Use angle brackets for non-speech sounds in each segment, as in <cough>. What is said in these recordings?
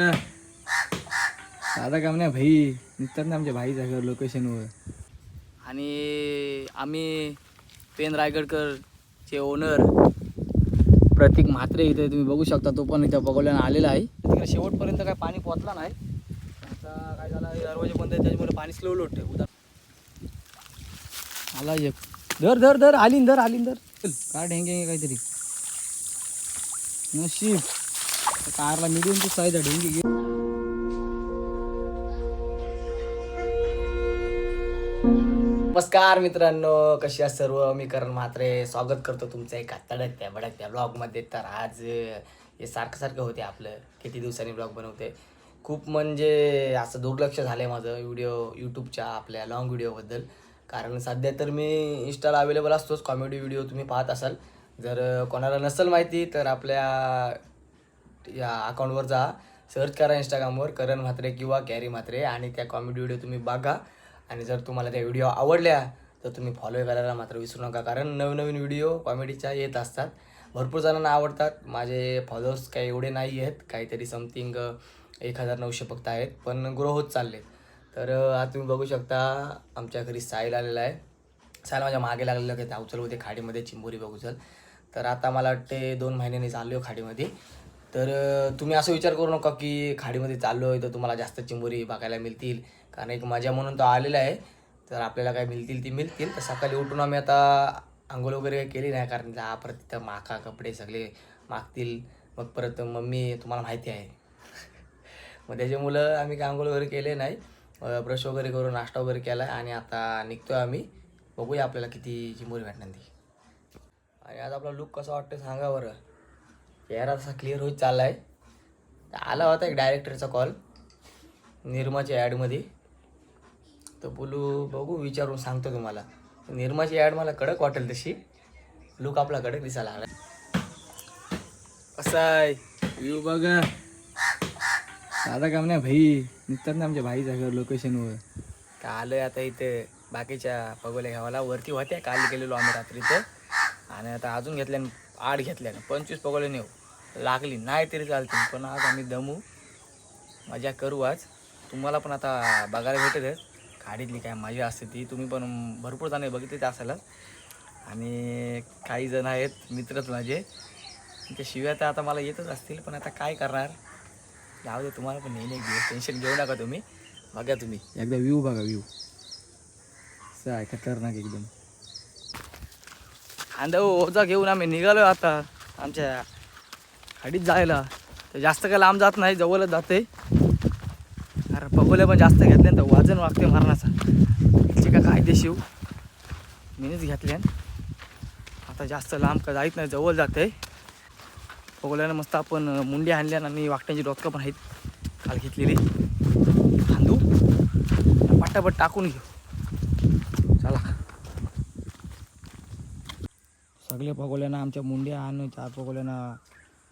साधा काम नाही भाई निघतात ना आमच्या भाई घर लोकेशनवर आणि आम्ही पेन रायगडकरचे ओनर प्रतीक म्हात्रे इथे तुम्ही बघू शकता तो पण इथे बघवल्यानं आलेला आहे. तिकडे शेवटपर्यंत काय पाणी पोचला नाही. आता काय झालं दरवाजे बंद आहे त्याच्यामुळे पाणी स्लो लोटते उदा आला एक. धर धर धर आलीन धर आलीन धर. चल. काय ढेंगे काहीतरी. नशीब. कारला मिडियम टू साईज आहे घे. नमस्कार मित्रांनो कशी आहात सर्व? मी करण म्हात्रे. स्वागत करतो तुमचं एका तडकत्या बडकत्या ब्लॉगमध्ये तर आज हे सारखं सारखं होते आपलं. किती दिवसांनी ब्लॉग बनवते? खूप म्हणजे असं दुर्लक्ष झालं आहे माझं व्हिडिओ यूट्यूबच्या आपल्या लॉंग व्हिडिओबद्दल कारण सध्या तर मी इंस्टाला अवेलेबल असतोच. कॉमेडी व्हिडिओ तुम्ही पाहत असाल. जर कोणाला नसेल माहिती तर आपल्या या अकाउंटवर जा. सर्च करा इंस्टाग्रामवर करण म्हात्रे किंवा कॅरी म्हात्रे आणि त्या कॉमेडी व्हिडिओ तुम्ही बघा. आणि जर तुम्हाला त्या व्हिडिओ आवडल्या तर तुम्ही फॉलो करायला मात्र विसरू नका. कारण नवीन नवीन व्हिडिओ कॉमेडीच्या येत असतात. भरपूर जणांना आवडतात. माझे फॉलोअर्स काही एवढे नाही आहेत. काहीतरी समथिंग एक हजार नऊशे फक्त आहेत. पण ग्रो होत चालले तर आज तुम्ही बघू शकता आमच्या घरी साईल आलेला आहे. साईल माझ्या मागे लागलेलं की उचल होते खाडीमध्ये. चिंबोरी बघू चल. तर आता मला वाटते दोन महिन्यांनी चाललो खाडीमध्ये. तर तुम्ही असं विचार करू नका की खाडीमध्ये चाललो आहे तर तुम्हाला जास्त चिंबोरी बघायला मिळतील. कारण एक मजा म्हणून तो आलेला आहे. तर आपल्याला काय मिळतील ती मिळतील. तर सकाळी उठून आम्ही आता आंघोळ वगैरे केली नाही कारण जा परत तिथं माखा कपडे सगळे मागतील. मग परत मम्मी तुम्हाला माहिती आहे. <laughs> मग त्याच्यामुळं आम्ही काय आंघोळ वगैरे केले नाही. ब्रश वगैरे करून नाश्ता वगैरे केला आहे आणि आता निघतोय आम्ही. बघूया आपल्याला किती चिंबोरी भेटणार ती. आणि आज आपला लुक कसा वाटतं सांगा बरं. चेहरा असा क्लिअर होत चालला आहे आला होता एक डायरेक्टरचा कॉल निर्माच्या ॲडमध्ये तर बोलू बघू विचारून सांगतो तुम्हाला. निर्माची ॲड मला कडक वाटेल तशी. लुक आपला कडक दिसायला आला कसा आहे. व्ह्यू बघा. साधा काम नाही भाई. निघतात ना आमच्या भाई घर लोकेशनवर का आलोय आता इथे? बाकीच्या पगोल्या घ्यावाला. वरती होत्या. काल गेलेलो आम्ही रात्री तर आणि आता अजून घेतल्या आठ घेतल्या पंचवीस पगोले नेऊ. लागली. नाही तरी चालतील पण आज आम्ही दमू. मजा करू आज. तुम्हाला पण आता बघायला भेटेल. खाडीतली काय मजा असते ती. तुम्ही पण भरपूर जण बघितले असला आणि काही जण आहेत मित्रच माझे. त्या शिव्या तर आता मला येतच असतील पण आता काय करणार? जाऊ दे तुम्हाला पण नेहमी घेऊ टेन्शन घेऊ नका तुम्ही. बघा तुम्ही. एकदा व्ह्यू बघा व्ह्यू काय खतरनाक एकदम. खांदा ओझा घेऊन आम्ही निघालो आता. आमच्या खाडीत जायला. तर जास्त काय लांब जात नाही जवळच जाते. अरे पगोल्या पण जास्त घेतल्या तर वाजन वागते मरणाचा. इथचे का कायदेशीव मीच घेतल्या आता जास्त लांब का जायत नाही जवळ जाते. पगोल्यानं मस्त आपण मुंडी आणल्या आणि वाकट्यांची डोकं पण आहेत. काल घेतलेली. खांदू. पटापट टाकून घेऊ. चला. सगळे पगोल्यानं आमच्या मुंड्या आणि चार पगोल्यानं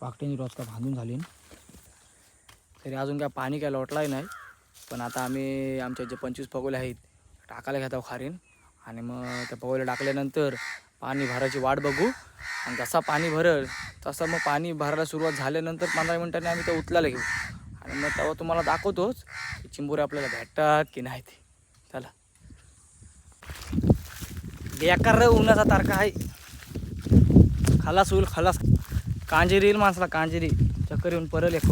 पाकट्यांनी रोज का बांधून झाली तरी अजून काय पाणी काय लोटलाही नाही. पण आता आम्ही आमच्या जे पंचवीस पगोले आहेत टाकायला घेतो खारीन. आणि मग त्या पगोले टाकल्यानंतर पाणी भरायची वाट बघू. आणि जसा पाणी भरल तसं मग पाणी भरायला सुरुवात झाल्यानंतर पंधरा मिनटाने आम्ही त्या उचलायला घेऊ. आणि मग तेव्हा तुम्हाला दाखवतोच की चिंबोरे आपल्याला भेटतात की नाही ते. चला. बेकार रे उन्हाचा तारखा आहे. खलास होईल खलास. कांजेरी येईल माणसाला कांजेरी. चक्कर येऊन परल एक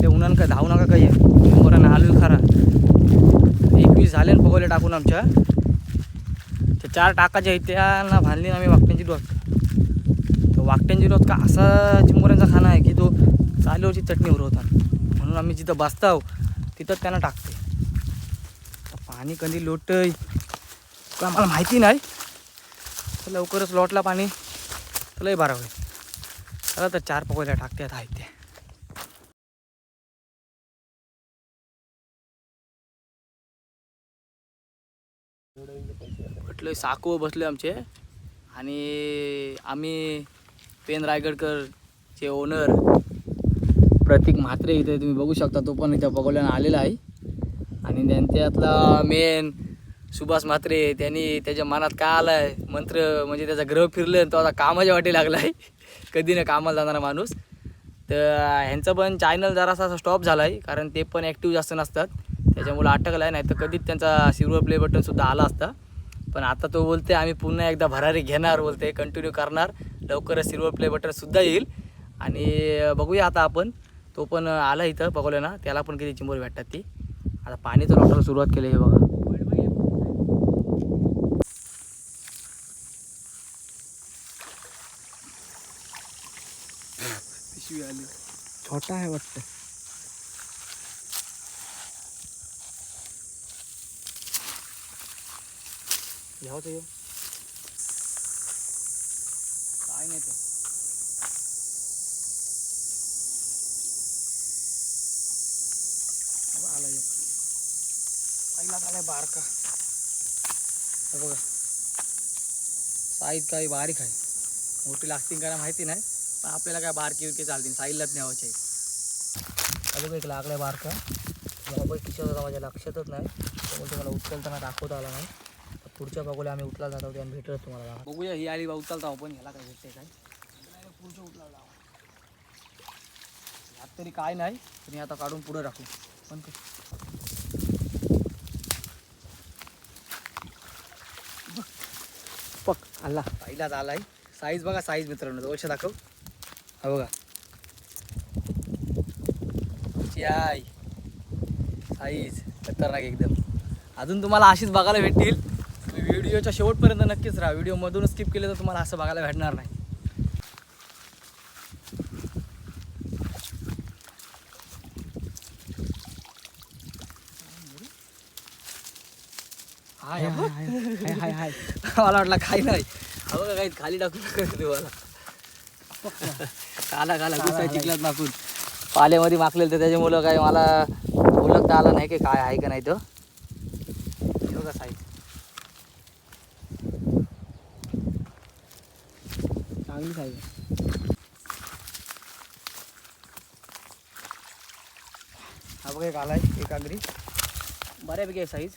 ते उन्हान काय धावू नका काही. चिंबोरानं आलू खरा. एकवीस झाले ना पगोले टाकून आमच्या. ते चार टाकाच्या आहेत त्यांना भांडली आम्ही वाकट्यांची डोस. तर वाकट्यांची डोस का असा चिंबोऱ्यांचा खाना आहे की तो चालीवरची चटणी उरवतात. म्हणून आम्ही जिथं बसत आहो तिथंच त्यांना टाकते. पाणी कधी लोट का आम्हाला माहिती नाही. लवकरच लोटला पाणी. तर लय होईल. चला तर चार पकोल्या टाकतात आहेत ते म्हटलं साकू बसले आमचे. आणि आम्ही पेन रायगडकरचे ओनर प्रतीक म्हात्रे इथे तुम्ही बघू शकता तो पण इथे बघवल्यानं आलेला आहे. आणि त्यांच्यातला मेन सुभाष म्हात्रे त्यांनी त्याच्या मनात काय आलाय? मंत्र म्हणजे त्याचा ग्रह फिरलं तो आता कामाच्या वाटी लागला आहे कधी ना कामाला जाणारा माणूस. तर ह्यांचं पण चॅनल जरासा स्टॉप झाला आहे कारण ते पण ॲक्टिव्ह जास्त नसतात. त्याच्यामुळे अटकला आहे नाही तर कधीच त्यांचा सिल्वर प्ले बटनसुद्धा आला असता. पण आता तो बोलते आम्ही पुन्हा एकदा भरारी घेणार बोलते कंटिन्यू करणार. लवकरच सिल्वर प्ले बटनसुद्धा येईल. आणि बघूया आता आपण. तो पण आला इथं बघवलं ना त्याला पण किती चिंबोरी भेटतात ती. आता पाणी तर वाटायला सुरुवात केली आहे बघा. पिशवी आली छोटा आहे वाटतं घ्यावं ते काय नाही तर बघा, आला एक पहिला आलाय बारका हे बघा साईज काही बारीक आहे मोठी लागतील का नाही माहिती नाही? पण आपल्याला काय बारकी विरकी चालतील साईडलाच न्यावायची आहे हा बघा एक लागलाय बारका. मोबाईल किशोर होता माझ्या लक्षातच नाही. त्यामुळे तुम्हाला उचलताना दाखवता आला नाही. तर पुढच्या बघूला आम्ही उचला जात आहोत आणि भेटत तुम्हाला बघूया ही आली बा उचलता आपण ह्याला काय भेटते काय? पुढच्या उचला लावा ह्यात तरी काय नाही पण हे आता काढून पुढे टाकू पण ते- पक आला. पहिलाच आलाय. साईज बघा साईज मित्रांनो जवळश दाखव. हा बघा. तिची आई आईच खतरनाक एकदम. अजून तुम्हाला अशीच बघायला भेटतील. तुम्ही व्हिडिओच्या शेवटपर्यंत नक्कीच राहा. व्हिडिओमधून स्किप केले तर तुम्हाला असं बघायला भेटणार नाही. हाय हाय हाय हाय मला वाटलं काही नाही. अगं काही खाली टाकू नका तुम्हाला काला काला गुसाय चिखलात माकून. पाल्यामध्ये माकलेलं तर त्याच्यामुळं काय मला ओळखता आलं नाही की काय आहे का नाही तो. बघा साईज चांगली साईज हा बघा एक आलाय एक आगरी बऱ्यापैकी आहे साईज.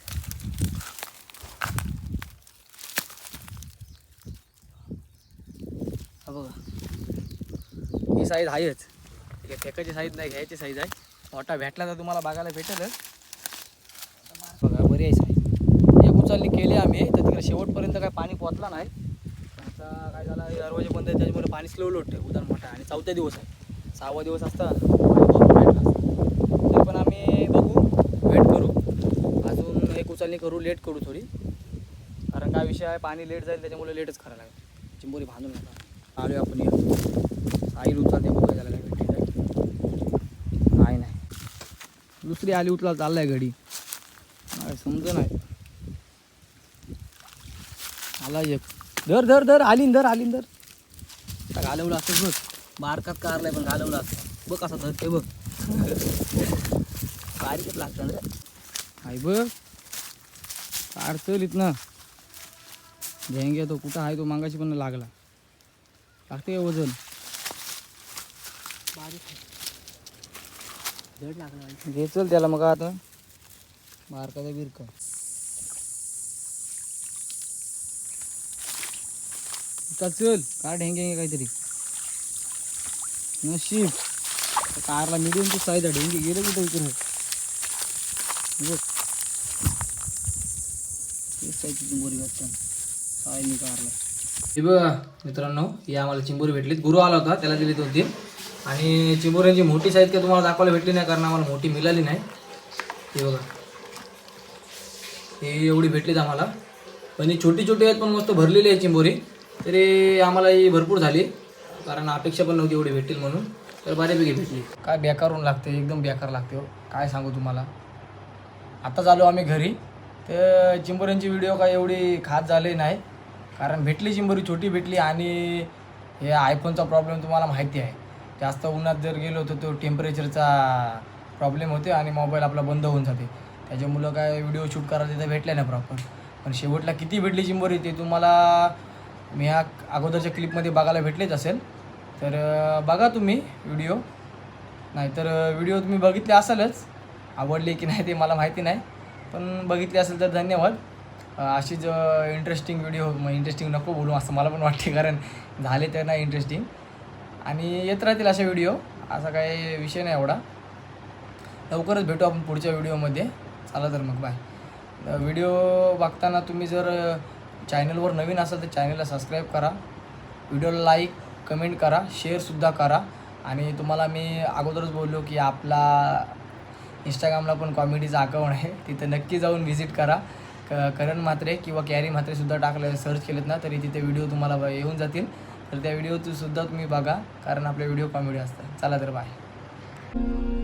हा बघा. साईज आहेच. ठीक आहे फेकाची साईज नाही घ्यायची साईज आहे. मोठा भेटला तर तुम्हाला बघायला भेटेलच. बघा बरी आहे साईज एक उचलली केली आम्ही तर तिकडे शेवटपर्यंत काय पाणी पोचला नाही. आता काय झालं दरवाजे बंद आहे त्याच्यामुळे पाणी स्लो लोटते उदाहरण मोठा. आणि चौथ्या दिवस आहे. सहावा दिवस असता तरी पण आम्ही बघू वेट करू. अजून एक उचलणी करू लेट करू थोडी. कारण काय विषय आहे पाणी लेट जाईल त्याच्यामुळे लेटच करायला लागेल. चिंबोरी बांधून आलो आपण या आई उचलते बघूया त्याला काय भेटते काय? काय नाही. दुसरी आली उचला चाललाय घडी काय समज नाही. आला एक. धर धर धर आलीन धर आलीन धर. आता घालवलं असतं बघ. बारकात कारलाय पण घालवलं असतं. बघ असं धर ते बघ. बारीकच लागतं रे हाय बघ. कार चल इथनं झेंगे तो कुठं आहे तो मागाशी पण लागला. लागते का वजन? घे चल त्याला मग आता मारकाचा बिरका. चल कार ढेंगे काहीतरी. नशीब. कारला मिडियम तू साईज आहे ढेंगे गेले कुठे इकडे? बघ. चिंबोरी भेटतात साईजनी कारला. हे बघा मित्रांनो हे आम्हाला चिंबोरी भेटलीत. गुरु आला होता त्याला दिली दोन तीन. आणि चिबुऱ्यांची मोठी साईज काय तुम्हाला दाखवायला भेटली नाही कारण आम्हाला मोठी मिळाली नाही. ती बघा. ही एवढी भेटलीत आम्हाला. पण ही छोटी छोटी आहेत पण मस्त भरलेली आहे चिंबोरी. तरी आम्हाला ही भरपूर झाली. कारण अपेक्षा पण नव्हती एवढी भेटतील म्हणून. तर बऱ्यापैकी भेटली. काय बेकारून लागते एकदम बेकार लागते हो. काय सांगू तुम्हाला. आता आलो आम्ही घरी. तर चिंबोऱ्यांची व्हिडिओ काय एवढी खास झाली नाही. कारण भेटली चिंबोरी छोटी भेटली आणि हे आयफोनचा प्रॉब्लेम तुम्हाला माहिती आहे. जास्त उन्हात जर गेलो तर तो टेम्परेचरचा प्रॉब्लेम होते आणि मोबाईल आपला बंद होऊन जाते. त्याच्यामुळं काय व्हिडिओ शूट करायला तर भेटल्या नाही प्रॉपर पण शेवटला किती भेटली चिंबोरी ते तुम्हाला मी ह्या अगोदरच्या क्लिपमध्ये बघायला भेटलेच असेल. तर बघा तुम्ही व्हिडिओ नाहीतर व्हिडिओ तुम्ही बघितले असालच. आवडले की नाही ते मला माहिती नाही. पण बघितले असेल तर धन्यवाद. अशीच इंटरेस्टिंग व्हिडिओ मग इंटरेस्टिंग नको बोलू असं मला पण वाटते कारण झाले तर नाही इंटरेस्टिंग आणि येत राहतील अशा व्हिडिओ असा काही विषय नाही एवढा. लवकरच भेटू आपण पुढच्या व्हिडिओमध्ये चला तर मग बाय व्हिडिओ बघताना तुम्ही जर चॅनलवर नवीन असाल तर चॅनलला सबस्क्राईब करा. व्हिडिओला लाईक कमेंट करा. शेअरसुद्धा करा. आणि तुम्हाला मी अगोदरच बोललो की आपला इंस्टाग्रामला पण कॉमेडीचा अकाउंट आहे. तिथं नक्की जाऊन व्हिजिट करा. क करण म्हात्रे किंवा कॅरी म्हात्रेसुद्धा टाकलं सर्च केलेत ना तरी तिथे व्हिडिओ तुम्हाला ब- येऊन जातील. तर त्या व्हिडिओ सुद्धा तुम्ही बघा कारण आपले व्हिडिओ कॉमेडी असतात. चला तर बाय